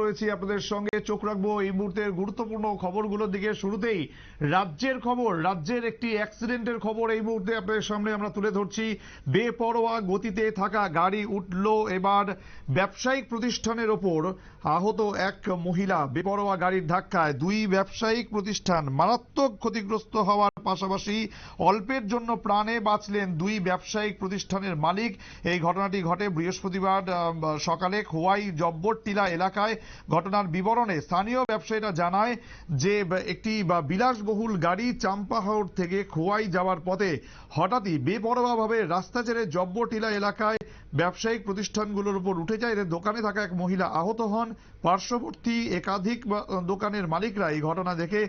রয়েছি আপনাদের সঙ্গে। চোখ রাখব এই মুহূর্তের গুরুত্বপূর্ণ খবরগুলোর দিকে। শুরুতেই রাজ্যের খবর, রাজ্যের একটি অ্যাক্সিডেন্টের খবর এই মুহূর্তে আপনাদের সামনে আমরা তুলে ধরছি। বেপরোয়া গতিতে থাকা গাড়ি উঠল এবার ব্যবসায়িক প্রতিষ্ঠানের ওপর। আহত এক মহিলা বেপরোয়া গাড়ির ধাক্কায় দুই ব্যবসায়িক প্রতিষ্ঠান মারাত্মক ক্ষতিগ্রস্ত হওয়ার পাশাপাশি অল্পের জন্য প্রাণে বাঁচলেন দুই ব্যবসায়িক প্রতিষ্ঠানের মালিক। এই ঘটনাটি ঘটে বৃহস্পতিবার সকালে খোয়াই জব্বর টিলা এলাকায়। ঘটনার বিবরণে স্থানীয় ব্যবসায়ীরা জানায় যে, একটি বিলাসবহুল গাড়ি চাম্পাহাওড় থেকে খোয়াই যাওয়ার পথে হঠাৎই বেপরোয়াভাবে রাস্তা ছেড়ে জব্বটিলা এলাকায় ব্যবসায়িক প্রতিষ্ঠানগুলোর উপর উঠে যায় এদের দোকানে থাকা এক মহিলা আহত হন। পার্শ্ববর্তী একাধিক দোকানের মালিকরা এই ঘটনা দেখে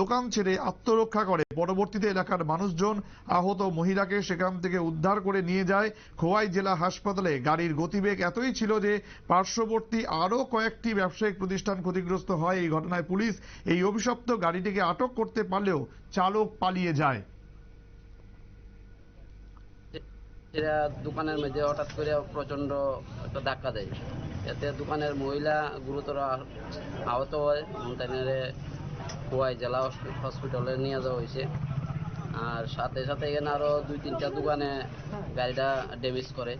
দোকান ছেড়ে আত্মরক্ষা করে। পরবর্তীতে এলাকার মানুষজন আহত মহিলাকে সেখান থেকে উদ্ধার করে নিয়ে যায়। খোয়াই জেলা হাসপাতালে গাড়ির গতিবেগ এতই ছিল যে পার্শ্ববর্তী আরও কয়েকটি ব্যবসায়িক প্রতিষ্ঠান ক্ষতিগ্রস্ত হয়। এই ঘটনায় পুলিশ এই অভিশপ্ত গাড়িটিকে আটক করতে পারলেও চালক পালিয়ে যায়। এরা দোকানের মধ্যে হঠাৎ করে প্রচণ্ড একটা ধাক্কা দেয়। এতে দোকানের মহিলা গুরুতর আহত হয়। তাদের খোয়াই জেলা হসপিটালে নিয়ে যাওয়া হয়েছে। আর সাথে সাথে এখানে আরও দুই, তিনটা দোকানে গাড়িটা ড্যামেজ করে।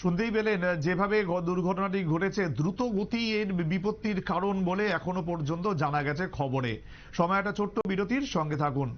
শুনতেই পেলেন, যেভাবে দুর্ঘটনাটি ঘটেছে দ্রুত গতি এর বিপত্তির কারণ বলে এখনও পর্যন্ত জানা গেছে খবরে। সময় একটা ছোট্ট বিরতির সঙ্গে থাকুন।